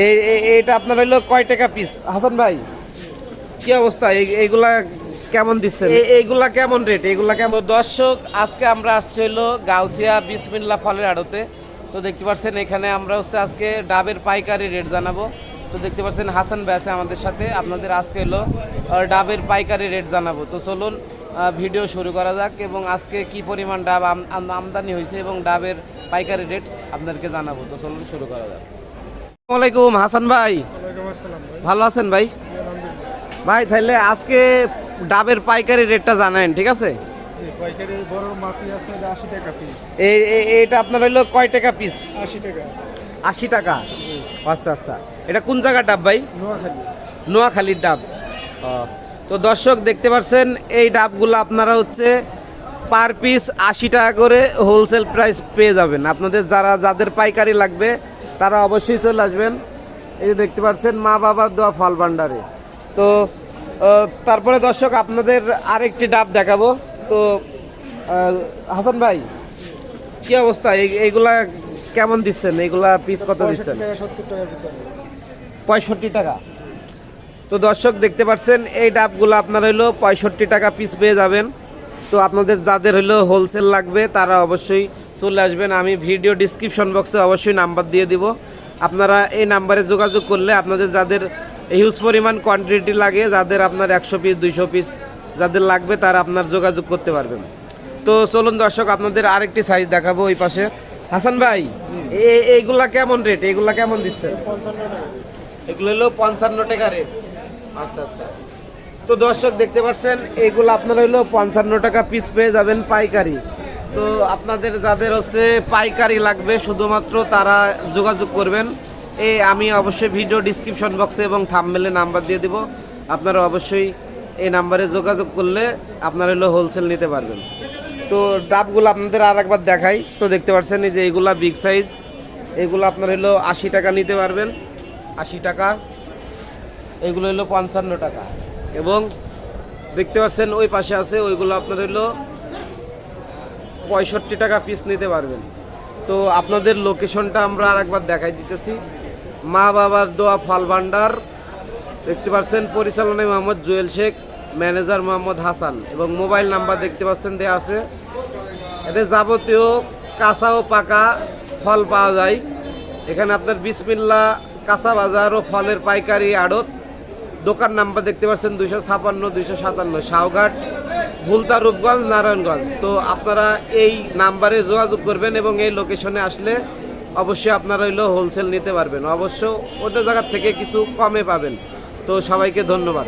এইটা আপনার হইল কয় টাকা পিস হাসান ভাই। কি অবস্থা? এই এইগুলা কেমন দিচ্ছেন? এই- এইগুলা কেমন রেট এইগুলা কেমন? দর্শক আজকে আমরা আসছি হলো গাউসিয়া বিসমিল্লা ফলের আড়তে। তো দেখতে পাচ্ছেন এখানে আমরা হচ্ছে আজকে ডাবের পাইকারি রেট জানাব। তো দেখতে পাচ্ছেন হাসান ভাই আছে আমাদের সাথে। আপনাদের আজকে হলো ডাবের পাইকারি রেট জানাব। তো চলুন ভিডিও শুরু করা যাক এবং আজকে কি পরিমাণ ডাব আম- আম- আমদানি হয়েছে এবং ডাবের পাইকারি রেট আপনাদেরকে জানাব। তো চলুন শুরু করা যাক। আসসালামু আলাইকুম হাসান ভাই। ভালো আছেন ভাই? ভাই তাহলে আজকে ডাবের পাইকারি রেটটা জানেন ঠিক আছে? আপনার হইল কয় টাকা পিস আশি টাকা। আশি টাকা? আচ্ছা আচ্ছা। এটা কোন জায়গার ডাব ভাই? নোয়াখালী। নোয়াখালীর ডাব। তো দর্শক দেখতে পাচ্ছেন এই ডাবগুলো আপনারা হচ্ছে পার পিস আশি টাকা করে হোলসেল প্রাইস পেয়ে যাবেন। আপনাদের যারা যাদের পাইকারি লাগবে তারা অবশ্যই চলে আসবেন। এই যে দেখতে পাচ্ছেন মা বাবার দোয়া ফল ভান্ডারে তো তারপরে দর্শক আপনাদের আরেকটি ডাব দেখাবো। তো হাসান ভাই কি অবস্থা? এই- এইগুলা কেমন দিচ্ছেন? এইগুলা পিস কত দিচ্ছেন? পঁয়ষট্টি টাকা। তো দর্শক দেখতে পাচ্ছেন এই ডাবগুলো আপনার হইল পঁয়ষট্টি টাকা পিস পেয়ে যাবেন। তো আপনাদের যাদের হইল হোলসেল লাগবে তারা অবশ্যই চলে আসবেন। আমি ভিডিও ডিসক্রিপশন বক্সে অবশ্যই নাম্বার দিয়ে দিব। আপনারা এই নাম্বারে যোগাযোগ করলে আপনাদের যাদের হিউজ পরিমাণ কোয়ান্টিটি লাগে, যাদের আপনার একশো পিস দুইশো পিস যাদের লাগবে তারা আপনার যোগাযোগ করতে পারবেন। তো চলুন দর্শক, আপনাদের আরেকটি সাইজ দেখাবো ওই পাশে। হাসান ভাই এইগুলা কেমন রেট এইগুলা কেমন টাকা এগুলো হলো পঞ্চান্ন টাকা রেট আচ্ছা আচ্ছা। তো দর্শক, দেখতে পাচ্ছেন, এগুলো আপনার হলো পঞ্চান্ন টাকা পিস পেয়ে যাবেন পাইকারি। তো আপনাদের যাদের হচ্ছে পাইকারি লাগবে, শুধুমাত্র তারা যোগাযোগ করবেন। এ, আমি অবশ্যই ভিডিও ডিসক্রিপশন বক্সে এবং থামমেলে নাম্বার দিয়ে দিব। আপনারা অবশ্যই এই নাম্বারে যোগাযোগ করলে আপনারা হলো হোলসেল নিতে পারবেন। তো ডাবগুলো আপনাদের আর একবার দেখাই। তো দেখতে পাচ্ছেন যে এগুলা বিগ সাইজ এগুলো আপনার হলো আশি টাকা নিতে পারবেন। আশি টাকা। এগুলো হলো পঞ্চান্ন টাকা। এবং দেখতে পাচ্ছেন ওই পাশে আছে ওইগুলো আপনার হলো পঁয়ষট্টি টাকা পিস নিতে পারবেন। তো আপনাদের লোকেশনটা আমরা আর একবার দেখাই দিতেছি। মা বাবার দোয়া ফল ভান্ডার দেখতে পাচ্ছেন পরিচালনায় মোহাম্মদ জুয়েল শেখ, ম্যানেজার মোহাম্মদ হাসান এবং মোবাইল নাম্বার দেখতে পাচ্ছেন দেওয়া আছে। এটা যাবতীয় কাঁচা ও পাকা ফল পাওয়া যায়। এখানে আপনার বিসমিল্লা, কাঁচা বাজার ও ফলের পাইকারি আড়ত। দোকান নাম্বার দেখতে পাচ্ছেন দুইশো ছাপান্ন, দুইশো সাতান্ন শাহঘাট ভুলতা রূপগঞ্জ, নারায়ণগঞ্জ। তো আপনারা এই নাম্বারে যোগাযোগ করবেন এবং এই লোকেশনে আসলে অবশ্যই আপনারা হইল হোলসেল নিতে পারবেন। অবশ্য ওটা জায়গার থেকে কিছু কমে পাবেন। তো সবাইকে ধন্যবাদ।